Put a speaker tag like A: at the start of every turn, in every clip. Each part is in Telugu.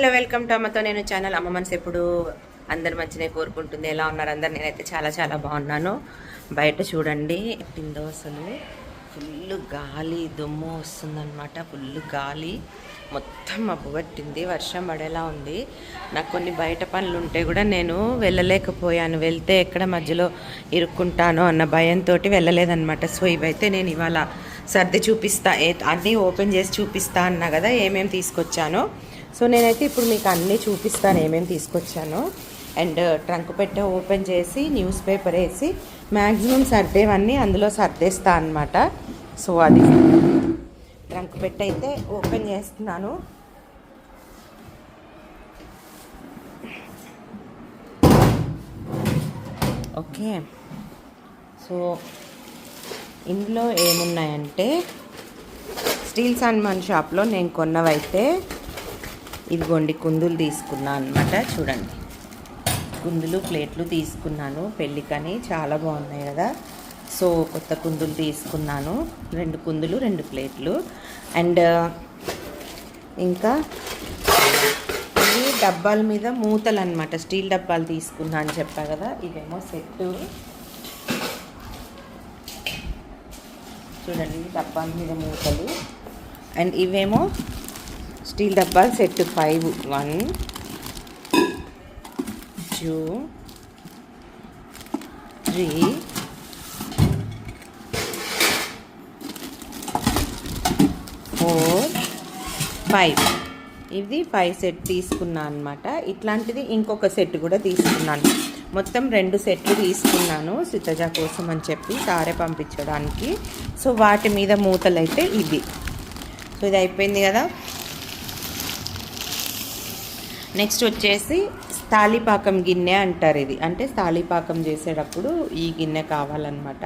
A: హలో వెల్కమ్ టు అమ్మతో నేను ఛానల్. అమ్మ మనసు ఎప్పుడు అందరు మంచిగా కోరుకుంటుంది. ఎలా ఉన్నారు అందరు? నేనైతే చాలా చాలా బాగున్నాను. బయట చూడండి ఎట్టిందో అసలు. ఫుల్ గాలి దుమ్ము వస్తుందన్నమాట. ఫుల్ గాలి. మొత్తం మబ్బు పట్టింది. వర్షం పడేలా ఉంది. నాకు కొన్ని బయట పనులు ఉంటే కూడా నేను వెళ్ళలేకపోయాను. వెళ్తే ఎక్కడ మధ్యలో ఇరుక్కుంటానో అన్న భయంతో వెళ్ళలేదన్నమాట. సో ఇవైతే నేను ఇవాళ సర్ది చూపిస్తా. అన్నీ ఓపెన్ చేసి చూపిస్తా అన్నా కదా ఏమేమి తీసుకొచ్చానో. సో నేనైతే ఇప్పుడు మీకు అన్నీ చూపిస్తాను ఏమేమి తీసుకొచ్చానో. అండ్ uh, ట్రంక్ పెట్ట ఓపెన్ చేసి న్యూస్ పేపర్ వేసి మ్యాక్సిమం సర్దేవన్నీ అందులో సర్దేస్తా అనమాట సో అది. ట్రంక్ పెట్ట అయితే ఓపెన్ చేస్తున్నాను. ఓకే. సో ఇందులో ఏమున్నాయంటే స్టీల్ సాన్మాన్ షాప్లో నేను కొన్నవైతే ఇదిగోండి కుందులు తీసుకున్నా అనమాట చూడండి. కుందులు ప్లేట్లు తీసుకున్నాను పెళ్ళికని చాలా బాగున్నాయి కదా. సో కొత్త కుందులు తీసుకున్నాను రెండు కుందులు రెండు ప్లేట్లు. అండ్ ఇంకా ఇవి డబ్బాల మీద మూతలు అనమాట స్టీల్ డబ్బాలు తీసుకున్నా అని చెప్పా కదా ఇవేమో సెట్ చూడండి డబ్బాల మీద మూతలు. అండ్ ఇవేమో స్టీల్ డబ్బాలు set five one. Two three. Four. Five. ఇది ఫైవ్ సెట్ తీసుకున్నాను అనమాట ఇట్లాంటిది ఇంకొక సెట్ కూడా తీసుకున్నాను. మొత్తం రెండు సెట్లు తీసుకున్నాను సితజ కోసం అని చెప్పి సారే పంపించడానికి. సో వాటి మీద మూతలు అయితే ఇది సో ఇది అయిపోయింది కదా. నెక్స్ట్ వచ్చేసి తాళిపాకం గిన్నె అంటారు ఇది. అంటే తాళిపాకం చేసేటప్పుడు ఈ గిన్నె కావాలన్నమాట.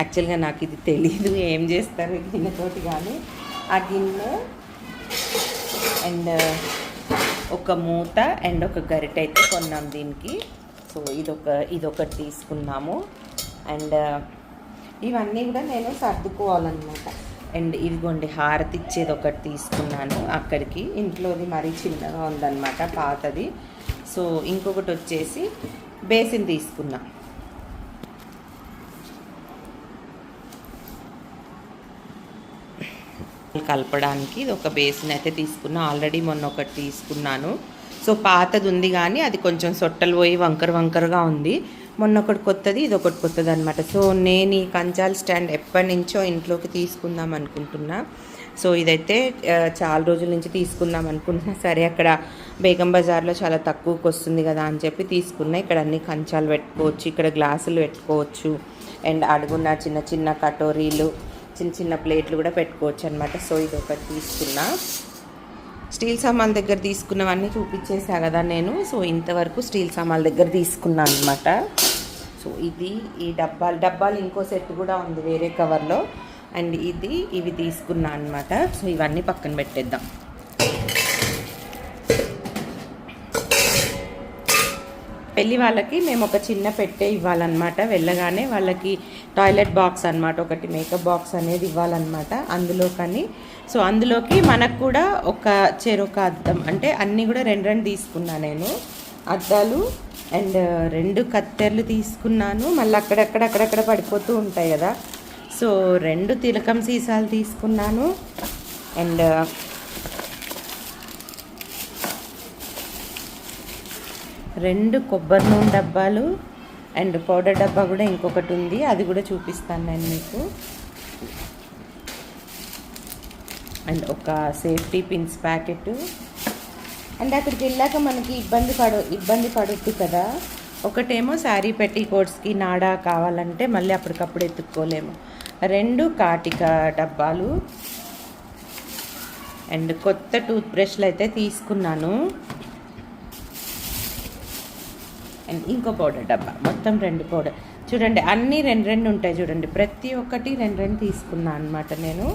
A: యాక్చువల్గా నాకు ఇది తెలీదు ఏం చేస్తారు ఈ గిన్నెతోటి కానీ ఆ గిన్నె అండ్ ఒక మూత అండ్ ఒక గరిటె అయితే కొన్నాం దీనికి. సో ఇదొక ఇదొకటి తీసుకున్నాము. అండ్ ఇవన్నీ కూడా నేను సర్దుకోవాలన్నమాట. అండ్ ఇదిగోండి హారతి ఇచ్చేది ఒకటి తీసుకున్నాను అక్కడికి. ఇంట్లోది మరీ చిన్నగా ఉందన్నమాట పాతది. సో ఇంకొకటి వచ్చేసి బేసిన్ తీసుకున్నా. కలపడానికి ఇది ఒక బేసిన్ అయితే తీసుకున్నా. ఆల్రెడీ మొన్న ఒకటి తీసుకున్నాను. సో పాతది ఉంది కానీ అది కొంచెం సొట్టలు పోయి వంకర వంకరగా ఉంది. మొన్న ఒకటి కొత్తది ఇది ఒకటి కొత్తది అనమాట సో నేను ఈ కంచాల స్టాండ్ ఎప్పటి నుంచో ఇంట్లోకి తీసుకుందాం అనుకుంటున్నా. సో ఇదైతే చాలా రోజుల నుంచి తీసుకుందాం అనుకుంటున్నా. సరే అక్కడ బేగం బజార్లో చాలా తక్కువకి వస్తుంది కదా అని చెప్పి తీసుకున్నా. ఇక్కడ అన్ని కంచాలు పెట్టుకోవచ్చు ఇక్కడ గ్లాసులు పెట్టుకోవచ్చు అండ్ అడుగున్న చిన్న చిన్న కటోరీలు చిన్న చిన్న ప్లేట్లు కూడా పెట్టుకోవచ్చు అనమాట సో ఇది ఒకటి తీసుకున్నా. స్టీల్ సామాన్ దగ్గర తీసుకున్నవన్నీ చూపించేసా కదా నేను. సో ఇంతవరకు స్టీల్ సామాన్ దగ్గర తీసుకున్నాను అనమాట సో ఇది ఈ డబ్బాలు డబ్బాలు ఇంకో సెట్ కూడా ఉంది వేరే కవర్లో. అండ్ ఇది ఇవి తీసుకున్నా అనమాట సో ఇవన్నీ పక్కన పెట్టేద్దాం. పెళ్ళి వాళ్ళకి మేము ఒక చిన్న పెట్టే ఇవ్వాలన్నమాట. వెళ్ళగానే వాళ్ళకి టాయిలెట్ బాక్స్ అన్నమాట. ఒకటి మేకప్ బాక్స్ అనేది ఇవ్వాలన్నమాట. అందులో కానీ సో అందులోకి మనకు కూడా ఒక చెరొక అద్దం. అంటే అన్నీ కూడా రెండు రెండు తీసుకున్నాను నేను. అద్దాలు అండ్ రెండు కత్తెర్లు తీసుకున్నాను. మళ్ళీ అక్కడక్కడ అక్కడక్కడ పడిపోతూ ఉంటాయి కదా. సో రెండు తిలకం సీసాలు తీసుకున్నాను. అండ్ రెండు కొబ్బరి నూనె డబ్బాలు అండ్ పౌడర్ డబ్బా కూడా ఇంకొకటి ఉంది. అది కూడా చూపిస్తాను నేను మీకు. అండ్ ఒక సేఫ్టీ పిన్స్ ప్యాకెట్. అండ్ అక్కడికి వెళ్ళాక మనకి ఇబ్బంది పడ ఇబ్బంది పడొద్దు కదా. ఒకటేమో శారీ పెట్టి కోట్స్కి నాడా కావాలంటే మళ్ళీ అప్పటికప్పుడు ఎత్తుక్కోలేము. రెండు కాటిక డబ్బాలు. అండ్ కొత్త టూత్ బ్రష్లు అయితే తీసుకున్నాను. అండ్ ఇంకో పౌడర్ డబ్బా. మొత్తం రెండు పౌడర్. చూడండి అన్నీ రెండు రెండు ఉంటాయి చూడండి. ప్రతి ఒక్కటి రెండు రెండు తీసుకున్నాను అనమాట నేను.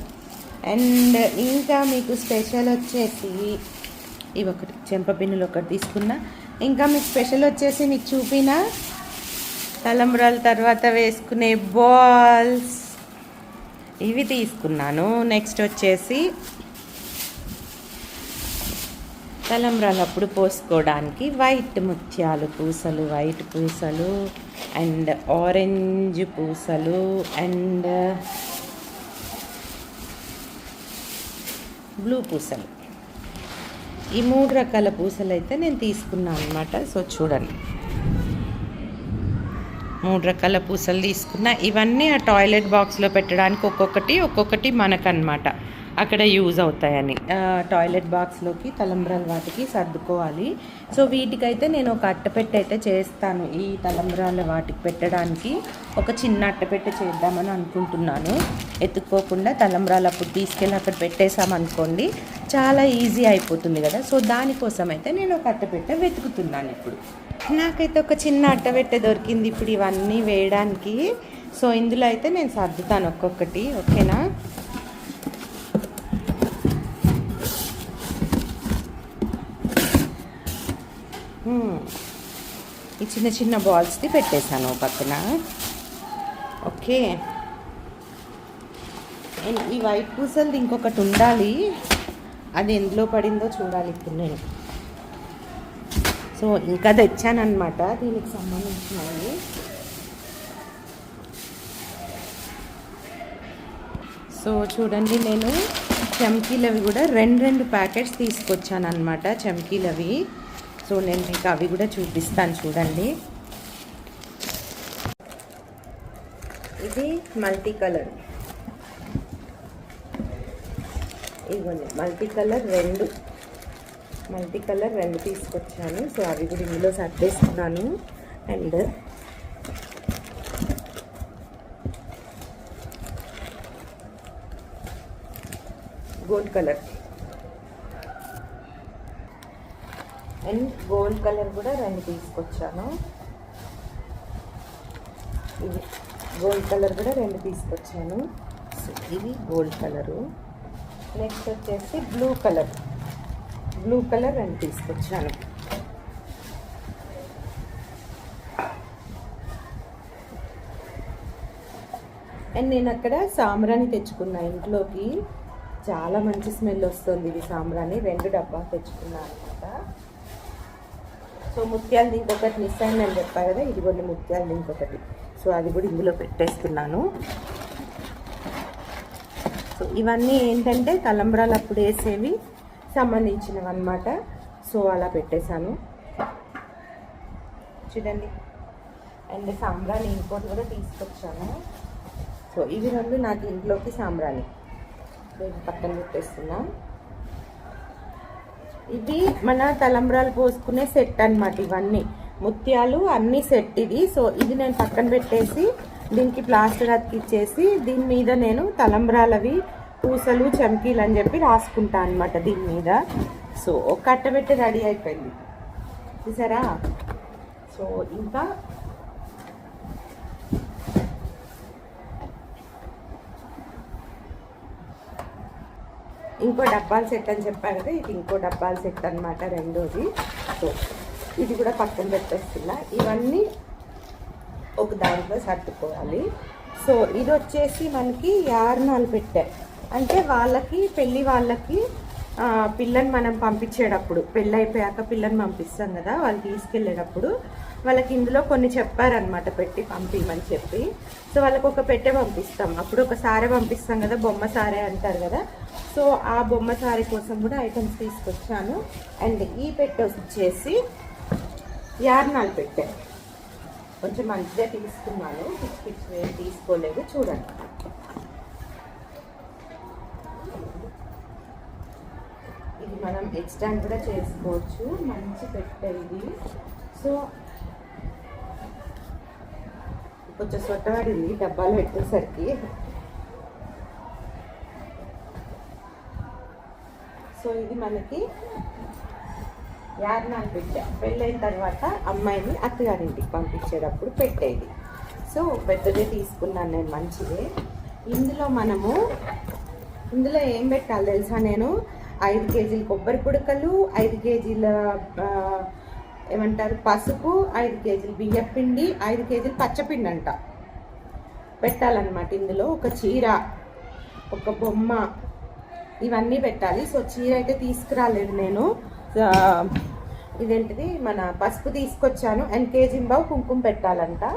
A: అండ్ ఇంకా మీకు స్పెషల్ వచ్చేసి ఇవి ఒకటి చెంపపిన్నులు ఒకటి తీసుకున్నా. ఇంకా మీకు స్పెషల్ వచ్చేసి మీకు చూపిన తలంబ్రాల తర్వాత వేసుకునే బాల్స్. ఇవి తీసుకున్నాను. నెక్స్ట్ వచ్చేసి తలంబ్రాలప్పుడు పోసుకోవడానికి వైట్ ముత్యాలు పూసలు వైట్ పూసలు అండ్ ఆరెంజ్ పూసలు అండ్ బ్లూ పూసలు. ఈ మూడు రకాల పూసలు అయితే నేను తీసుకున్నాను అనమాట సో చూడండి. మూడు రకాల పూసలు తీసుకున్నా. ఇవన్నీ ఆ టాయిలెట్ బాక్స్లో పెట్టడానికి ఒక్కొక్కటి ఒక్కొక్కటి మనకన్నమాట. అక్కడ యూజ్ అవుతాయని. టాయిలెట్ బాక్స్లోకి తలంబ్రాలు వాటికి సర్దుకోవాలి. సో వీటికైతే నేను ఒక అట్టపెట్టె అయితే చేస్తాను. ఈ తలంబ్రాల వాటికి పెట్టడానికి ఒక చిన్న అట్టపెట్టె చేద్దామని అనుకుంటున్నాను. ఎత్తుక్కోకుండా తలంబ్రాలు అప్పుడు తీసుకెళ్ళి అక్కడ పెట్టేసామనుకోండి చాలా ఈజీ అయిపోతుంది కదా. సో దానికోసం అయితే నేను ఒక అట్టపెట్టె వెతుకుతున్నాను ఇప్పుడు. నాకైతే ఒక చిన్న అట్టపెట్టె దొరికింది ఇప్పుడు ఇవన్నీ వేయడానికి. సో ఇందులో అయితే నేను సర్దుతాను ఒక్కొక్కటి ఓకేనా? ఈ చిన్న చిన్న బాల్స్ది పెట్టేశాను ఓ పక్కన. ఓకే. ఈ వైట్ పూసలది ఇంకొకటి ఉండాలి. అది ఎందులో పడిందో చూడాలి ఇప్పుడు నేను. సో ఇంకా తెచ్చానమాట దీనికి సంబంధించినవి. సో చూడండి నేను చమ్కీలవి కూడా రెండు రెండు ప్యాకెట్స్ తీసుకొచ్చాను అనమాట చమ్కీలవి. సో నేను మీకు అవి కూడా చూపిస్తాను చూడండి. ఇది మల్టీ కలర్ ఇవ్వండి మల్టీ కలర్ రెండు. మల్టీ కలర్ రెండు తీసుకొచ్చాను. సో అవి కూడా ఇందులో సర్దేస్తున్నాను and gold colour. And gold colour కూడా రెండు తీసుకొచ్చాను. ఇది గోల్డ్ కలర్ కూడా రెండు తీసుకొచ్చాను. సో ఇది గోల్డ్ కలరు. నెక్స్ట్ వచ్చేసి బ్లూ కలర్. బ్లూ కలర్ రెండు తీసుకొచ్చాను. అండ్ నేను అక్కడ సాంబ్రాణి తెచ్చుకున్నా ఇంట్లోకి. చాలా మంచి స్మెల్ వస్తుంది ఇది సాంబ్రాణి. రెండు డబ్బా తెచ్చుకున్నాను అనమాట. సో ముత్యాలు ఇంకొకటి మిస్ అయిందని చెప్పా కదా ఇది కొన్ని ముత్యాలు ఇంకొకటి. సో అది కూడా ఇందులో పెట్టేస్తున్నాను. సో ఇవన్నీ ఏంటంటే తలంబ్రాలు అప్పుడు వేసేవి సంబంధించినవి అనమాట సో అలా పెట్టేశాను. చూడండి. అండ్ సాంబ్రాణి ఇంకోటి కూడా తీసుకొచ్చాను. సో ఇవి రెండు నాకు ఇంట్లోకి సాంబ్రాణి. నేను పక్కన పెట్టేస్తున్నాను ఇది మన తలంబ్రాలు పోసుకునే సెట్ అన్నమాట ఇవన్నీ. ముత్యాలు అన్ని సెట్ ఇది. సో ఇది నేను పక్కన పెట్టేసి దీనికి ప్లాస్టర్ అతికిచ్చేసి దీని మీద నేను తలంబ్రాలవి పూసలు చమ్కీలు అని చెప్పి రాసుకుంటా అనమాట దీని మీద. సో కట్టబెట్టి రెడీ అయిపోయింది. చూసారా? సో ఇంకా ఇంకో డబ్బాల సెట్ అని చెప్పాను కదా ఇది ఇంకో డబ్బాల సెట్ అనమాట రెండోది. సో ఇది కూడా పక్కన పెట్టేస్తున్నా. ఇవన్నీ ఒక దాంట్లో సర్దుకోవాలి. సో ఇది వచ్చేసి మనకి యార్నాలు పెట్టే. అంటే వాళ్ళకి పెళ్ళి వాళ్ళకి పిల్లని మనం పంపించేటప్పుడు పెళ్ళి అయిపోయాక పిల్లని పంపిస్తాం కదా వాళ్ళు తీసుకెళ్ళేటప్పుడు వాళ్ళకి ఇందులో కొన్ని చెప్పారనమాట పెట్టి పంపించమని చెప్పి. సో వాళ్ళకి ఒక పెట్టె పంపిస్తాం. అప్పుడు ఒక సారే పంపిస్తాం కదా బొమ్మ సారే అంటారు కదా సో ఆ బొమ్మ సారీ కోసం కూడా ఐటమ్స్ తీసుకొచ్చాను. అండ్ ఈ పెట్టె వచ్చేసి యార్నాలు పెట్టే. కొంచెం మంచిగా తీసుకున్నాను. పిచ్చి పిచ్చి ఏం తీసుకోలేదు. చూడండి. ఇది మనం ఎక్స్టాండ్ కూడా చేసుకోవచ్చు. మంచి పెట్టె ఇది. సో కొంచెం సొట్టబడింది. డబ్బాలో పెట్టేసరికి. సో ఇది మనకి యార్నాలు పెట్టా పెళ్ళైన తర్వాత అమ్మాయిని అత్తగారింటికి పంపించేటప్పుడు పెట్టేది. సో పెద్దదే తీసుకున్నాను నేను మంచిదే. ఇందులో మనము ఇందులో ఏం పెట్టాలి తెలుసా నేను? ఐదు కేజీల కొబ్బరి పుడకలు ఐదు కేజీల ఏమంటారు పసుపు ఐదు కేజీలు బియ్యం పిండి ఐదు కేజీలు పచ్చపిండి అంట. పెట్టాలన్నమాట ఇందులో ఒక చీర ఒక బొమ్మ ఇవన్నీ పెట్టాలి. సో చీర అయితే తీసుకురాలేదు నేను. ఇదేంటిది? మన పసుపు తీసుకొచ్చాను. అండ్ కేజీ కుంకుమ పెట్టాలంట.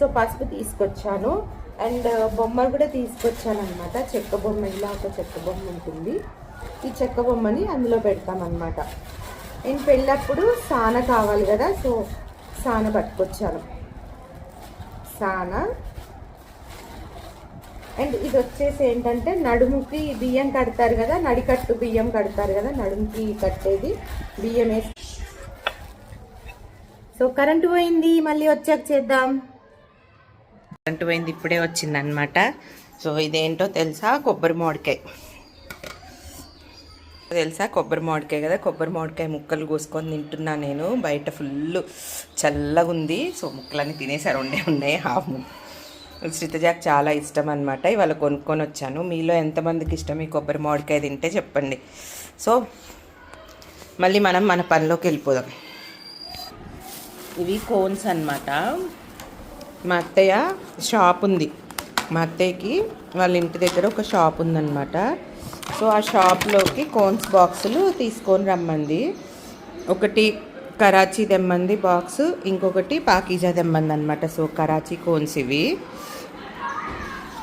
A: సో పసుపు తీసుకొచ్చాను. అండ్ బొమ్మ కూడా తీసుకొచ్చాను అనమాట చెక్క బొమ్మ ఇలా ఒక చెక్క బొమ్మ ఉంటుంది. ఈ చెక్క బొమ్మని అందులో పెడతామన్నమాట. నేను పెళ్ళప్పుడు సాన కావాలి కదా సో సాన పట్టుకొచ్చాను. సాన అండ్ ఇది వచ్చేసి ఏంటంటే నడుముకి బియ్యం కడతారు కదా నడికట్టు బియ్యం కడతారు కదా నడుముకి కట్టేది బియ్యం వేసి సో కరెంటు పోయింది మళ్ళీ వచ్చాక చేద్దాం. కరెంటు పోయింది ఇప్పుడే వచ్చింది అనమాట సో ఇదేంటో తెలుసా? కొబ్బరి మామిడికాయ. తెలుసా? కొబ్బరి మామిడికాయ కదా? కొబ్బరి మామిడికాయ ముక్కలు కోసుకొని తింటున్నా నేను. బయట ఫుల్ చల్లగా ఉంది సో ముక్కలన్నీ తినేసారు ఉండే ఉన్నాయి. హాఫ్ శ్రీతజాకి చాలా ఇష్టం అనమాట ఇవాళ కొనుక్కొని వచ్చాను. మీలో ఎంతమందికి ఇష్టం? ఈ కొబ్బరి మామిడికాయ తింటే చెప్పండి. సో మళ్ళీ మనం మన పనిలోకి వెళ్ళిపోదాం. ఇవి కోన్స్ అన్నమాట. మా అత్తయ్య షాప్ ఉంది. మా అత్తయ్యకి వాళ్ళ ఇంటి దగ్గర ఒక షాప్ ఉందన్నమాట. సో ఆ షాప్లోకి కోన్స్ బాక్సులు తీసుకొని రమ్మంది. ఒకటి కరాచీ తెమ్మంది బాక్స్ ఇంకొకటి పాకీజా తెమ్మంది అనమాట సో కరాచీ కోన్స్ ఇవి.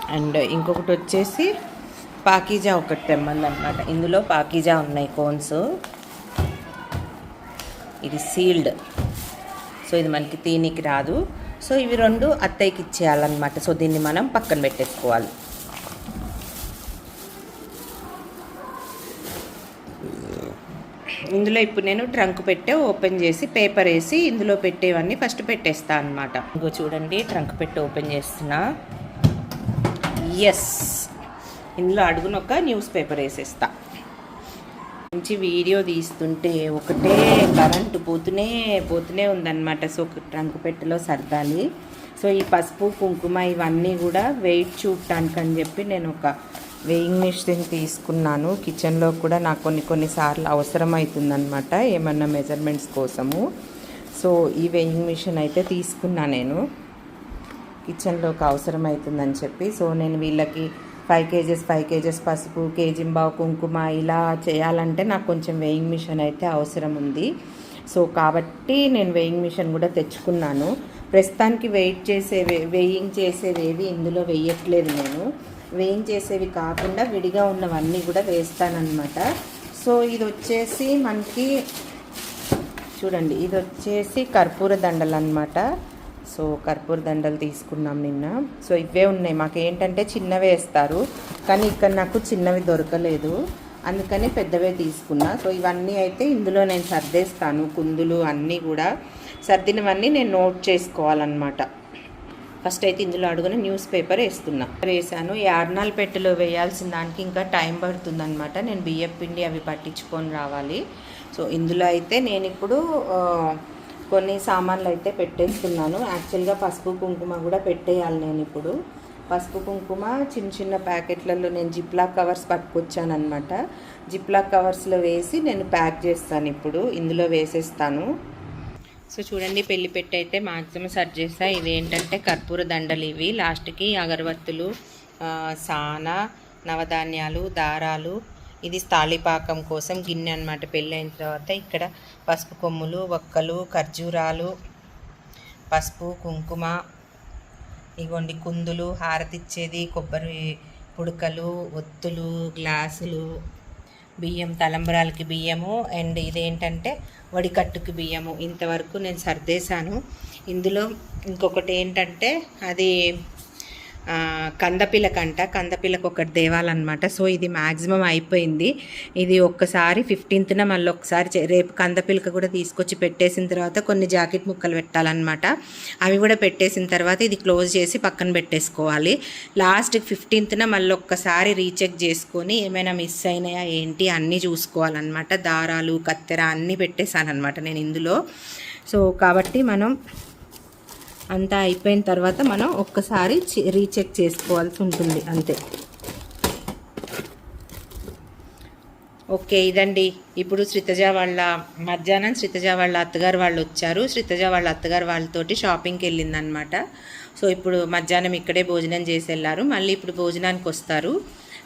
A: అండ్ ఇంకొకటి వచ్చేసి పాకీజా ఒకటి తెమ్మంది అనమాట ఇందులో పాకీజా ఉన్నాయి కోన్స్. ఇది సీల్డ్. సో ఇది మనకి తీనికి రాదు. సో ఇవి రెండు అత్తయ్యకి ఇచ్చేయాలన్నమాట. సో దీన్ని మనం పక్కన పెట్టేసుకోవాలి. ఇందులో ఇప్పుడు నేను ట్రంక్ పెట్టే ఓపెన్ చేసి పేపర్ వేసి ఇందులో పెట్టేవన్నీ ఫస్ట్ పెట్టేస్తా అనమాట ఇంకో చూడండి ట్రంక్ పెట్టి ఓపెన్ చేస్తున్నా. ఎస్ ఇందులో అడుగున ఒక న్యూస్ పేపర్ వేసేస్తా. మంచి వీడియో తీస్తుంటే ఒకటే కరెంటు పోతూనే పోతూనే ఉందన్నమాట. సో ట్రంక్ పెట్టెలో సర్దాలి. సో ఈ పసుపు కుంకుమ ఇవన్నీ కూడా వెయిట్ చూడటానికి అని చెప్పి నేను ఒక వెయింగ్ మిషన్ తీసుకున్నాను. కిచెన్లో కూడా నాకు కొన్ని కొన్నిసార్లు అవసరం ఏమన్నా మెజర్మెంట్స్ కోసము. సో ఈ వెయింగ్ మిషన్ అయితే తీసుకున్నా నేను. కిచెన్లోకి అవసరం అవుతుందని చెప్పి. సో నేను వీళ్ళకి ఫైవ్ కేజెస్ ఫైవ్ కేజెస్ పసుపు కేజింబావు కుంకుమ ఇలా చేయాలంటే నాకు కొంచెం వెయింగ్ మిషన్ అయితే అవసరం ఉంది సో కాబట్టి నేను వెయింగ్ మిషన్ కూడా తెచ్చుకున్నాను. ప్రస్తుతానికి వెయిట్ చేసే వేయింగ్ చేసేవేవి ఇందులో వేయట్లేదు నేను. వెయింగ్ చేసేవి కాకుండా విడిగా ఉన్నవన్నీ కూడా వేస్తానన్నమాట. సో ఇది వచ్చేసి మనకి చూడండి ఇది వచ్చేసి కర్పూర దండలు అనమాట సో కర్పూర దండలు తీసుకున్నాం నిన్న. సో ఇవే ఉన్నాయి. మాకు ఏంటంటే చిన్నవే వేస్తారు. కానీ ఇక్కడ నాకు చిన్నవి దొరకలేదు. అందుకని పెద్దవే తీసుకున్నా. సో ఇవన్నీ అయితే ఇందులో నేను సర్దేస్తాను. కుందులు అన్నీ కూడా సర్దినవన్నీ నేను నోట్ చేసుకోవాలన్నమాట. ఫస్ట్ అయితే ఇందులో అడుగున న్యూస్ పేపర్ వేస్తున్నా. వేసాను ఈ ఆర్నాల్ పెట్టెలో వేయాల్సిన దానికి ఇంకా టైం పడుతుందన్నమాట. నేను బియ్యం పిండి అవి పట్టించుకొని రావాలి. సో ఇందులో అయితే నేను ఇప్పుడు కొన్ని సామాన్లు అయితే పెట్టేస్తున్నాను. యాక్చువల్గా పసుపు కుంకుమ కూడా పెట్టేయాలి నేను ఇప్పుడు. పసుపు కుంకుమ చిన్న చిన్న ప్యాకెట్లలో నేను జిప్లాక్ కవర్స్ పట్టుకొచ్చానమాట జిప్లాక్ కవర్స్లో వేసి నేను ప్యాక్ చేస్తాను ఇప్పుడు. ఇందులో వేసేస్తాను. సో చూడండి పెళ్ళి పెట్టి అయితే మాక్సిమం సర్చ్ చేస్తా ఇదేంటంటే కర్పూర దండలు ఇవి. లాస్ట్కి అగరబత్తులు సానా సాన నవధాన్యాలు దారాలు. ఇది స్థాళిపాకం కోసం గిన్నె అనమాట పెళ్ళైన తర్వాత ఇక్కడ పసుపు కొమ్ములు వక్కలు ఖర్జూరాలు పసుపు కుంకుమ ఇగోండి కుందులు హారతిచ్చేది కొబ్బరి పుడకలు ఒత్తులు గ్లాసులు. బియ్యం తలంబరాలకి బియ్యము అండ్ ఇదేంటంటే వడికట్టుకి బియ్యము. ఇంతవరకు నేను సర్దేశాను. ఇందులో ఇంకొకటి ఏంటంటే అది కందపిల్లకంట కందపిల్లకు ఒకటి దేవాలన్నమాట. సో ఇది మ్యాక్సిమం అయిపోయింది. ఇది ఒక్కసారి ఫిఫ్టీన్త్న మళ్ళీ ఒకసారి చే- రేపు కందపిల్లక కూడా తీసుకొచ్చి పెట్టేసిన తర్వాత కొన్ని జాకెట్ ముక్కలు పెట్టాలన్నమాట. అవి కూడా పెట్టేసిన తర్వాత ఇది క్లోజ్ చేసి పక్కన పెట్టేసుకోవాలి. లాస్ట్ ఫిఫ్టీన్త్న మళ్ళీ ఒక్కసారి రీచెక్ చేసుకొని ఏమైనా మిస్ అయినాయా ఏంటి అన్నీ చూసుకోవాలన్నమాట. దారాలు కత్తెర అన్నీ పెట్టేశాను అనమాట నేను ఇందులో. సో కాబట్టి మనం అంతా అయిపోయిన తర్వాత మనం ఒక్కసారి రీచెక్ చేసుకోవాల్సి ఉంటుంది అంతే. ఓకే ఇదండి. ఇప్పుడు శ్రీతజ వాళ్ళ మధ్యాహ్నం శ్రీతజ వాళ్ళ అత్తగారు వాళ్ళు వచ్చారు. శ్రీతజ వాళ్ళ అత్తగారు వాళ్ళతోటి షాపింగ్కి వెళ్ళిందనమాట సో ఇప్పుడు మధ్యాహ్నం ఇక్కడే భోజనం చేసి వెళ్ళారు. మళ్ళీ ఇప్పుడు భోజనానికి వస్తారు.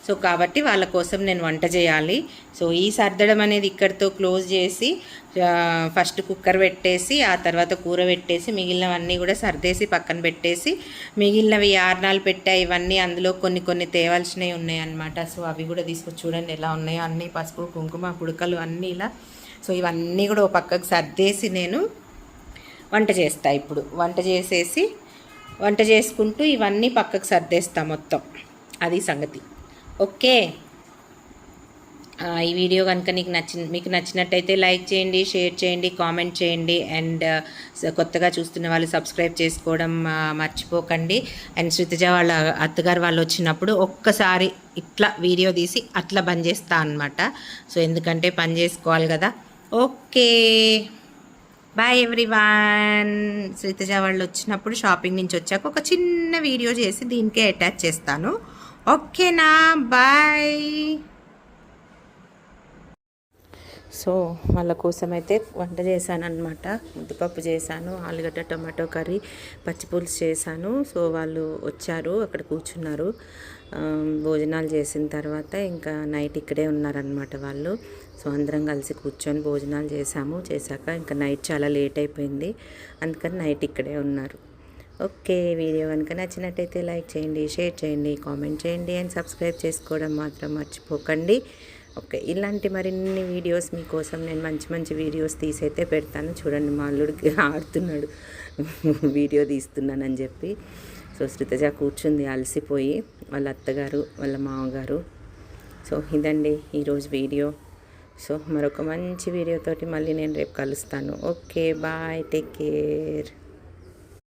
A: సో కాబట్టి వాళ్ళ కోసం నేను వంట చేయాలి. సో ఈ సర్దడం అనేది ఇక్కడితో క్లోజ్ చేసి ఫస్ట్ కుక్కర్ పెట్టేసి ఆ తర్వాత కూర పెట్టేసి మిగిలినవన్నీ కూడా సర్దేసి పక్కన పెట్టేసి మిగిలినవి ఆరణాలు పెట్టా ఇవన్నీ అందులో కొన్ని కొన్ని తేవాల్సినవి ఉన్నాయన్నమాట. సో అవి కూడా తీసుకొచ్చి చూడండి ఎలా ఉన్నాయో. అన్నీ పసుపు కుంకుమ పుడకలు అన్నీ ఇలా. సో ఇవన్నీ కూడా ఒక పక్కకు సర్దేసి నేను వంట చేస్తా ఇప్పుడు. వంట చేసేసి వంట చేసుకుంటూ ఇవన్నీ పక్కకు సర్దేస్తా మొత్తం. అది సంగతి. ఓకే. ఈ వీడియో కనుక నీకు నచ్చిన మీకు నచ్చినట్టయితే లైక్ చేయండి షేర్ చేయండి కామెంట్ చేయండి అండ్ కొత్తగా చూస్తున్న వాళ్ళు సబ్స్క్రైబ్ చేసుకోవడం మర్చిపోకండి. అండ్ శృతిజ వాళ్ళ అత్తగారు వాళ్ళు వచ్చినప్పుడు ఒక్కసారి ఇట్లా వీడియో తీసి అట్లా బంద్ చేస్తా అనమాట సో ఎందుకంటే పని చేసుకోవాలి కదా. ఓకే. Bye everyone. శృతిజ వాళ్ళు వచ్చినప్పుడు షాపింగ్ నుంచి వచ్చాక ఒక చిన్న వీడియో చేసి దీనికే అటాచ్ చేస్తాను. ఓకేనా బాయ్. సో వాళ్ళ కోసం అయితే వంట చేశాను అనమాట ముద్దపప్పు చేశాను ఆలుగడ్డ టమాటో కర్రీ పచ్చిపులుసు చేశాను. సో వాళ్ళు వచ్చారు అక్కడ కూర్చున్నారు. భోజనాలు చేసిన తర్వాత ఇంకా నైట్ ఇక్కడే ఉన్నారనమాట వాళ్ళు. సో అందరం కలిసి కూర్చొని భోజనాలు చేశాము. చేశాక ఇంకా నైట్ చాలా లేట్ అయిపోయింది. అందుకని నైట్ ఇక్కడే ఉన్నారు. ఓకే వీడియో కనుక నచ్చినట్టయితే లైక్ చేయండి షేర్ చేయండి కామెంట్ చేయండి అండ్ సబ్స్క్రైబ్ చేసుకోవడం మాత్రం మర్చిపోకండి. ఓకే ఇలాంటి మరిన్ని వీడియోస్ మీకోసం నేను మంచి మంచి వీడియోస్ తీసైతే పెడతాను. చూడండి మా అల్లుడికి ఆడుతున్నాడు. వీడియో తీస్తున్నానని చెప్పి. సో శ్రీతజ కూర్చుంది అలసిపోయి వాళ్ళ అత్తగారు వాళ్ళ మామగారు. సో ఇదండి ఈరోజు వీడియో. సో మరొక మంచి వీడియోతోటి మళ్ళీ నేను రేపు కలుస్తాను. Okay bye take care.